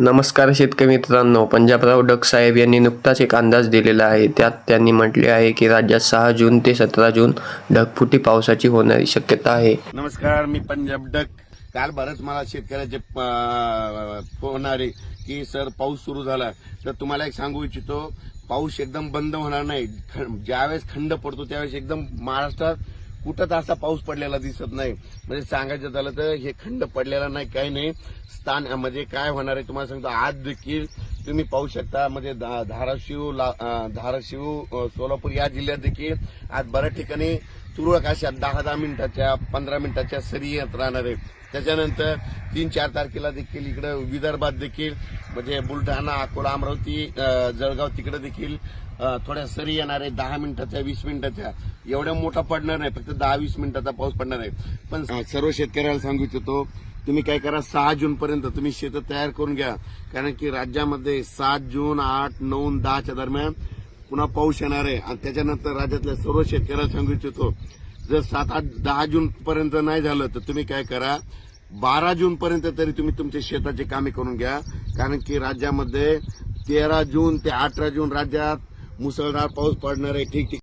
नमस्कार शेतकरी मित्रांनो पंजाबराव डग साहेब यांनी नुकताच एक अंदाज दिलेला आहे. त्यात त्यांनी म्हटले आहे की राज्यात सहा जून ते सतरा जून ढगफुटी पावसाची होणारी शक्यता आहे. नमस्कार मी पंजाब डक. काल भारत मला शेतकऱ्याचे फोन आले की सर पाऊस सुरू झाला. तर तुम्हाला एक सांगू इच्छितो पाऊस एकदम बंद होणार नाही. ज्यावेळेस खंड पडतो त्यावेळेस एकदम महाराष्ट्रात कुठंच असा पाऊस पडलेला दिसत नाही. म्हणजे सांगायचं झालं तर हे खंड पडलेला नाही काही नाही. स्थान म्हणजे काय होणार आहे तुम्हाला सांगतो. आज देखील तुम्ही पाहू शकता म्हणजे धा- धाराशिव धाराशिव सोलापूर या जिल्ह्यात देखील आज बऱ्याच ठिकाणी तुरळक अशा दहा दहा मिनिटाच्या पंधरा मिनिटाच्या सरी येत राहणार आहे. त्याच्यानंतर तीन चार तारखेला देखील इकडं विदर्भात देखील म्हणजे बुलढाणा अकोला अमरावती जळगाव तिकडे देखील थोड्या सरी येणार आहे दहा मिनिटाच्या वीस मिनिटाच्या. एवढ्या मोठा पडणार नाही. फक्त दहा वीस मिनिटाचा पाऊस पडणार आहे पण सर्व शेतकऱ्याला सांगू इच्छितो तुम्ही काय करा सहा जून पर्यंत तुम्ही शेतं तयार करून घ्या. कारण की राज्यामध्ये सात जून आठ नऊ दहाच्या दरम्यान पुन्हा पाऊस येणार आहे. आणि त्याच्यानंतर राज्यातल्या सर्व शेतकऱ्याला सांगू इच्छितो जर सात आठ दहा जून पर्यंत नाही झालं तर तुम्ही काय करा बारा जून पर्यंत तरी तुम्ही तुमच्या शेताचे कामे करून घ्या. कारण की राज्यामध्ये तेरा जून ते अठरा जून राज्यात मुसळधार पाऊस पडणार आहे. ठीक ठीक.